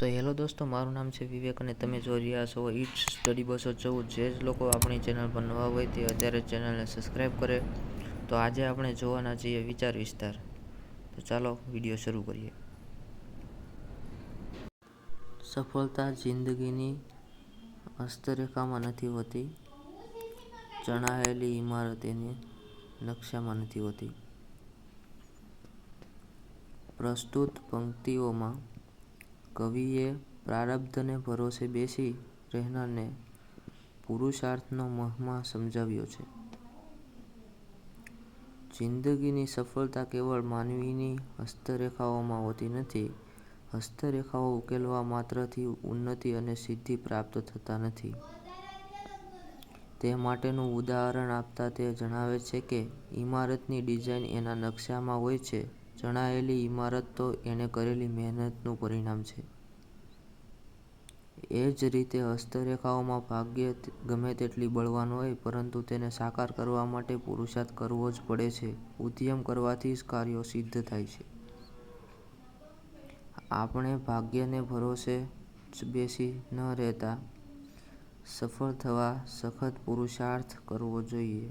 તો હેલો દોસ્તો, મારું નામ છે વિવેક અને તમે જોઈ રહ્યા છો ઇટ્સ સ્ટડી બસો ચૌદ. જે જ લોકો આપણી ચેનલ પર નવા હોય તે અત્યારે ચેનલને સબસ્ક્રાઈબ કરે. તો આજે આપણે જોવાના છીએ વિચાર વિસ્તાર. તો ચાલો વીડિયો શરૂ કરીએ. સફળતા જિંદગીની હસ્તરેખામાં નથી હોતી. ચણાયેલી ઇમારત એની નકશામાં નથી હોતી. પ્રસ્તુત પંક્તિઓમાં કવિએ પ્રારબ્ધને ભરોસે બેસી રહેનારને પુરુષાર્થનો મહિમા સમજાવ્યો છે. જિંદગીની સફળતા કેવળ માનવીની હસ્તરેખાઓમાં હોતી નથી, હસ્તરેખાઓ ઉકેલવા માત્રથી ઉન્નતિ અને સિદ્ધિ પ્રાપ્ત થતા નથી. તે માટેનું ઉદાહરણ આપતા તે જણાવે છે કે ઇમારતની ડિઝાઇન એના નકશામાં હોય છે. ચણાયેલી ઇમારત તો એણે કરેલી મહેનતનું પરિણામ છે. એ જ રીતે હસ્તરેખાઓમાં ભાગ્ય ગમે તેટલી બળવાન હોય, પરંતુ તેને સાકાર કરવા માટે પુરુષાર્થ કરવો જ પડે છે. ઉદ્યમ કરવાથી જ કાર્યો સિદ્ધ થાય છે. આપણે ભાગ્યને ભરોસે જ બેસી ન રહેતા, સફળ થવા સખત પુરુષાર્થ કરવો જોઈએ.